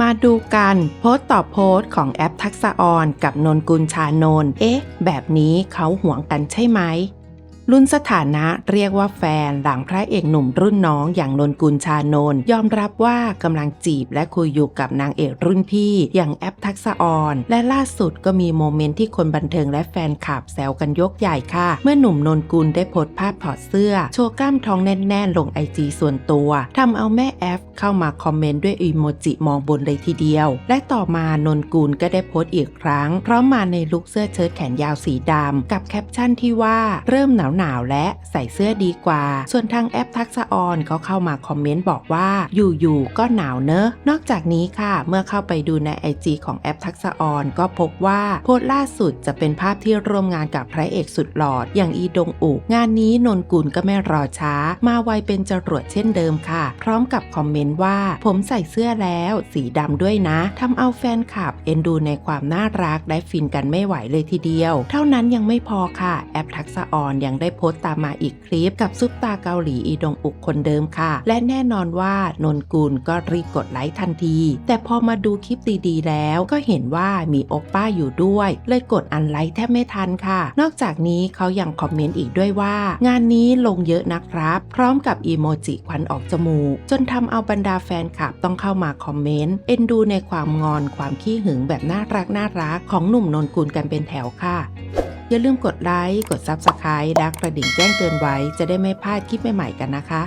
มาดูกันโพสต์ต่อโพสต์ของแอปทักษะออนกับนนกุลชานนเอ๊ะ แบบนี้เขาห่วงกันใช่ไหม รุ่นสถานะเรียกว่าแฟนหลังพระเอกหนุ่มรุ่นน้องอย่างนนกุลชานนยอมรับว่ากำลังจีบและคุยอยู่กับนางเอกรุ่นพี่อย่างแอปทักษะออน และล่าสุดก็มีโมเมนต์ที่คนบันเทิงและแฟนคลับแซวกันยกใหญ่ค่ะ เมื่อหนุ่มนนกุลได้โพสภาพถอดเสื้อ โชว์กล้ามท้องแน่นๆ ลงไอจีส่วนตัวทำเอาแม่แอฟเข้ามาคอมเมนต์ด้วยอีโมจิมองบนเลยทีเดียว และต่อมานนกุลก็ได้โพสต์อีกครั้งพร้อมมาในลุคเสื้อเชิ้ตแขนยาวสีดำกับแคปชั่นที่ว่าเริ่มหนาวหนาวและใส่เสื้อดีกว่า ส่วนทางแอปทักษะออนเขาเข้ามาคอมเมนต์บอกว่าอยู่ๆก็หนาวเนอะนอกจากนี้ค่ะเมื่อเข้าไปดูในไอจีของแอปทักษะออนก็พบว่าโพสต์ล่าสุดจะเป็นภาพที่ร่วมงานกับพระเอกสุดหล่ออย่างอีดงอุกงานนี้นนกุลก็ไม่รอช้า มาไวเป็นจรวดเช่นเดิมค่ะ พร้อมกับคอมเมนต์ว่า ผมใส่เสื้อแล้วสีดำด้วยนะทำเอาแฟนคลับ เอ็นดูในความน่ารักได้ฟินกันไม่ไหวเลยทีเดียว เท่านั้นยังไม่พอค่ะ แอปทักษะออนยังได้โพสต์ตามมาอีกคลิปกับซุปตาเกาหลีอีดงอุกคนเดิมค่ะ และแน่นอนว่านนกุลก็รีบกดไลค์ทันที แต่พอมาดูคลิปดีๆแล้วก็เห็นว่ามีโอปป้าอยู่ด้วย เลยกดอันไลค์แทบไม่ทันค่ะ นอกจากนี้เขายังคอมเมนต์อีกด้วยว่า งานนี้ลงเยอะนะครับ พร้อมกับอีโมจิควันออกจมูก จนทำเอาบรรดาแฟนคลับต้องเข้ามาคอมเมนต์เอ็นดูในความงอนความขี้หึงแบบน่ารักน่ารักของหนุ่มนนกุลกันเป็นแถวค่ะ อย่าลืมกดไลค์ กด Subscribe และกระดิ่งแจ้งเตือนไว้ จะได้ไม่พลาดคลิปใหม่ๆกันนะคะ